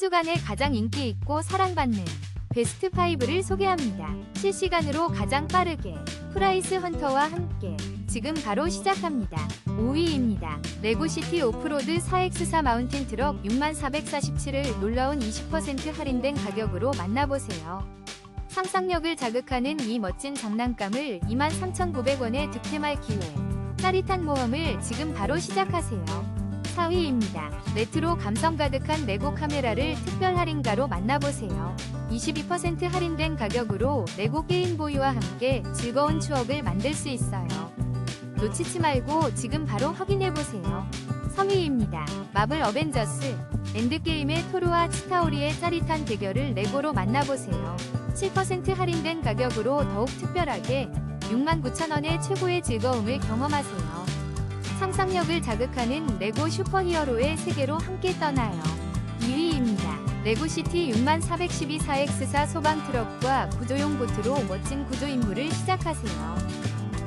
주간에 가장 인기 있고 사랑받는 베스트 5를 소개합니다. 실시간으로 가장 빠르게 프라이스 헌터와 함께 지금 바로 시작합니다. 5위입니다. 레고시티 오프로드 4X4 마운틴 트럭 6447을 놀라운 20% 할인된 가격으로 만나보세요. 상상력을 자극하는 이 멋진 장난감을 23,900원에 득템할 기회. 짜릿한 모험을 지금 바로 시작하세요. 4위입니다. 레트로 감성 가득한 레고 카메라를 특별 할인가로 만나보세요. 22% 할인된 가격으로 레고 게임보이와 함께 즐거운 추억을 만들 수 있어요. 놓치지 말고 지금 바로 확인해보세요. 3위입니다. 마블 어벤져스 엔드게임의 토르와 치타오리의 짜릿한 대결을 레고로 만나보세요. 7% 할인된 가격으로 더욱 특별하게 69,000원의 최고의 즐거움을 경험하세요. 상상력을 자극하는 레고 슈퍼히어로의 세계로 함께 떠나요. 2위입니다. 레고시티 6412 4X4 소방 트럭과 구조용 보트로 멋진 구조 임무를 시작하세요.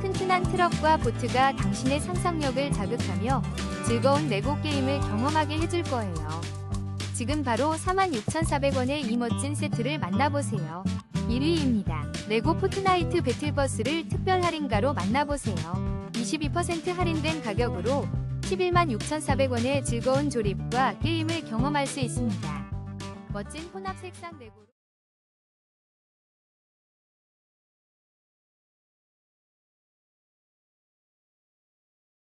튼튼한 트럭과 보트가 당신의 상상력을 자극하며 즐거운 레고 게임을 경험하게 해줄 거예요. 지금 바로 46,400원의 이 멋진 세트를 만나보세요. 1위입니다. 레고 포트나이트 배틀버스를 특별 할인가로 만나보세요. 22% 할인된 가격으로 11만 6,400원의 즐거운 조립과 게임을 경험할 수 있습니다. 멋진 혼합 색상 레고로